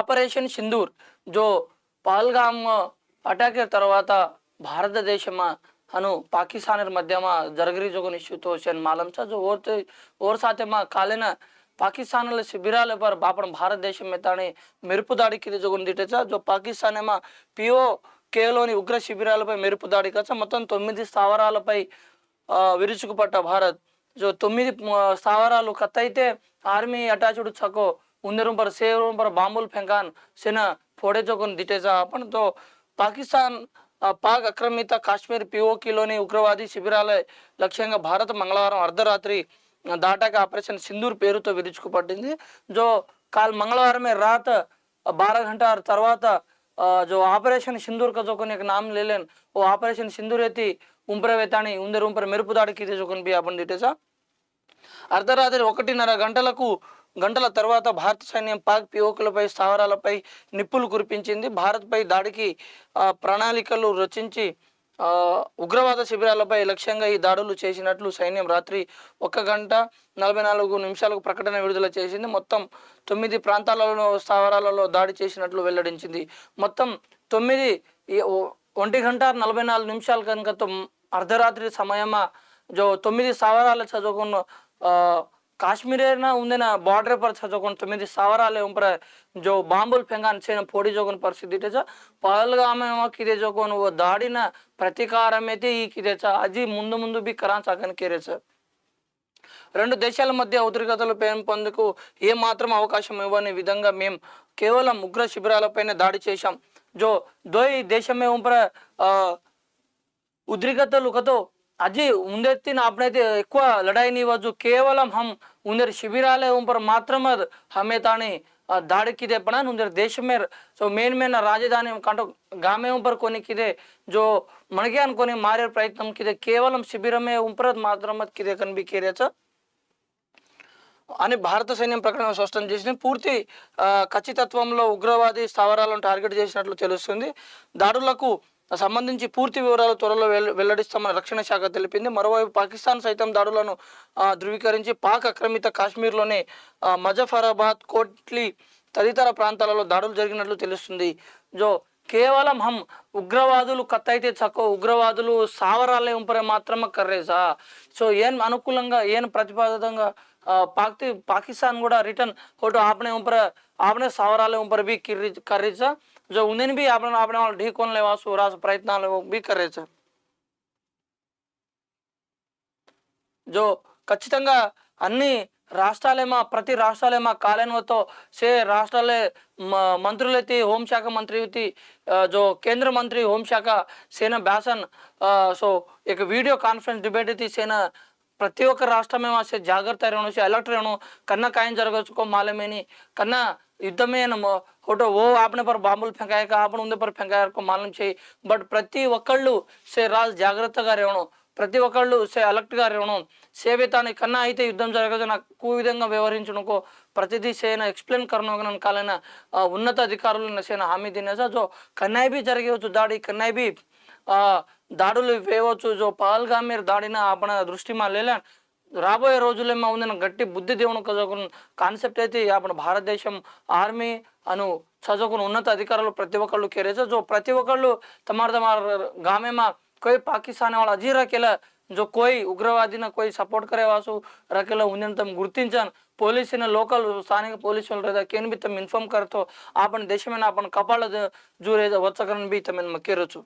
Operation Sindoor జో Pahalgam attack తర్వాత భారతదేశమా అను పాకిస్తాన్ మధ్యమా జరగరి జోగు నిశ్చితోషన్ మాలంచా జో ఓర్ ఓర్ సాధ్యమా కాలిన పాకిస్తాన్ శిబిరాల పర్ బాపడం భారతదేశం మెత్తాని మెరుపు దాడికి జోగుని దిట్టచ్చా జో పాకిస్తాన్ ఏమా పిఓ కేలోని ఉగ్ర శిబిరాలపై మెరుపు దాడి కచ్చ మొత్తం తొమ్మిది స్థావరాలపై విరుచుకుపట్ట భారత్. జో తొమ్మిది స్థావరాలు కత్తయితే ఆర్మీ అటాచ్డ్ చకో उंदरों पर शेरों पर बांबुल फेंकान सेना फोड़े जोगन दिटेजा आपण तो పాకిస్తాన్ ఆ, పాక్ ఆక్రమిత కాశ్మీర్ పిఓకిలోని ఉగ్రవాది శిబిరాల లక్ష్యంగా భారత్ మంగళవారం అర్ధరాత్రి ఆ, దాటాక ఆపరేషన్ సింధూర్ పేరుతో విరుచుకుపట్టింది జో కాల్ మంగళవారమే రాత్ बारह घंटा తర్వాత अ, जो ऑपरेशन सिंदूर का जो कोणी एक नाम ले लेन वो ऑपरेशन सिंदूर येते उंपरे वेताणी ఉందరు ఉంపర మెరుపు దాడికి ఇది జోకొని బి आपण డిటేసా అర్ధరాత్రి ఒకటిన్నర గంటలకు గంటల తర్వాత భారత సైన్యం పాక్ పిఓకులపై స్థావరాలపై నిప్పులు కురిపించింది. భారత్పై దాడికి ప్రణాళికలు రచించి ఉగ్రవాద శిబిరాలపై లక్ష్యంగా ఈ దాడులు చేసినట్లు సైన్యం రాత్రి ఒక గంట నలభై నాలుగు నిమిషాలకు ప్రకటన విడుదల చేసింది. మొత్తం తొమ్మిది ప్రాంతాలలో స్థావరాలలో దాడి చేసినట్లు వెల్లడించింది. మొత్తం తొమ్మిది ఒంటి గంట నలభై నాలుగు నిమిషాల కనుక అర్ధరాత్రి సమయమా జో తొమ్మిది స్థావరాలు చదువుకున్న ఆ, కాశ్మీరేన ఉందిన బార్డర్ पर చదువుకున్న తొమ్మిది స్థావరాలే ఉంపర జో బాంబుల్ ఫెంగాన్ చేన పోడి జోగున పరిస్థితి ఇటేచ పహల్గామ కిదే జోకోను ఓ దాడిన ప్రతీకారమైతే ఈ కిదేచ అది ముందు ముందు బి కరాన్ సాగన్ కేరేచ రెండు దేశాల మధ్య ఉద్రిక్తతలు పెంపొందుకు ఏ మాత్రం అవకాశం ఇవ్వని విధంగా మేము కేవలం ఉగ్ర శిబిరాలపైన దాడి చేశాం. జో దోయ్ దేశమే ఉంపర ఆ, उद्रिकता तो अजी उंदेती आपने ఎక్కువ లడాయి నీవచ్చు కేవలం హమ్ ఉందరి శిబిరాలే ఉంపర మాత్రమే హమే తాని ఆ, దాడికిదే పణ ఉందరి దేశమే సో మెయిన్ మెయిన్ రాజధాని కంట గామే ఉంపర కొనికిదే జో మనకే అనుకొని మారే ప్రయత్నం కిదే కేవలం శిబిరమే ఉంపర మాత్రమే కిదే కనిపి కేరేచ అని భారత సైన్యం ప్రకటన స్పష్టం చేసింది పూర్తి ఆ, ఖచ్చితత్వంలో ఉగ్రవాది స్థావరాలను టార్గెట్ చేసినట్లు తెలుస్తుంది దాడులకు సంబంధించి పూర్తి వివరాలు త్వరలో వెల్లడిస్తామని రక్షణ శాఖ తెలిపింది. మరోవైపు పాకిస్తాన్ సైతం దాడులను ధృవీకరించి పాక్ ఆక్రమిత కాశ్మీర్లోని మజఫరాబాద్ కోట్లీ తదితర ప్రాంతాలలో దాడులు జరిగినట్లు తెలుస్తుంది. జో కేవలం హమ్ ఉగ్రవాదులు కత్తైతే చక్కో ఉగ్రవాదులు సావరాలే ఉంపరే మాత్రమే కర్రేసా సో. ఏం అనుకూలంగా ఏం ప్రతిపాదంగా పాకి పాకిస్తాన్ కూడా రిటర్న్ ఒకటి ఆపనే ఉంపర ఆపనే సావరాలే ఉంపర బి కిర్రి కర్రీసా જો ઊંધીને બી આપણે આપણે ઢીકોને લેવા સુરાસ પ્રયત્ન બી કરે છે જો ఖచ్చితంగా అన్ని రాష్ట్రాలేమా ప్రతి రాష్ట్రాలేమా కాలేన్వతో సే రాష్ట్రాలే మంత్రులైతే హోంశాఖ మంత్రి జో కేంద్ర మంత్రి హోంశాఖ సేన బ్యాసన్ సో ఇక వీడియో కాన్ఫరెన్స్ డిబేట్ అయితే సేన ప్రతి ఒక్క రాష్ట్రమే రాష్ట్రమేమో జాగ్రత్త రేణు అలర్ట్ రేణు కన్నా కాయం జరగచ్చుకో మాలమేని కన్నా को मालूम है नहीं कन्ना युद्ध में न म- फोटो वो आपने पर బాంబులు ఫెంకాయ आपण ఉందే पर ఫెంకాయ को मालूम చేయి బట్ ప్రతి ఒక్కళ్ళు సే రాజు జాగ్రత్తగా రేవణం ప్రతి ఒక్కళ్ళు సే అలర్ట్గా రేవణం సేవే తాను కన్నా అయితే యుద్ధం జరగదు నాకు ఈ విధంగా వ్యవహరించనుకో ప్రతిదీ సేన ఎక్స్ప్లెయిన్ కరణం కాలైన ఆ, ఉన్నత అధికారులు సేన హామీ తినేసా జో కన్నాయి బి జరగవచ్చు దాడి కన్నాయి బి ఆ, దాడులు వేయవచ్చు జో పహల్గా మీరు దాడిన ఆపణ దృష్టి మా లేలే రాబోయే రోజుల్లో ఏమవుందని గట్టి బుద్ధి దేవుని చదువుకున్న కాన్సెప్ట్ అయితే అప్పుడు భారతదేశం ఆర్మీ అను చదువుకున్న ఉన్నత అధికారులు ప్రతి ఒక్కళ్ళు కేరేసో సో ప్రతి ఒక్కళ్ళు తమారు తమారు గామేమా કોઈ పాకిస్తాన్ వాళ్ళు అజీరా కెలా జో కోయి ఉగ్రవాదిన కోయి సపోర్ట్ కరే వాసు రకెలా ఉందని తమ గుర్తించాను. పోలీసుని లోకల్ స్థానిక పోలీసు రేదా కేన్ బి తమ ఇన్ఫామ్ కరతో ఆపని దేశమైన ఆపని కపాల జూరే వచ్చకరని బి తమ మక్కిరొచ్చు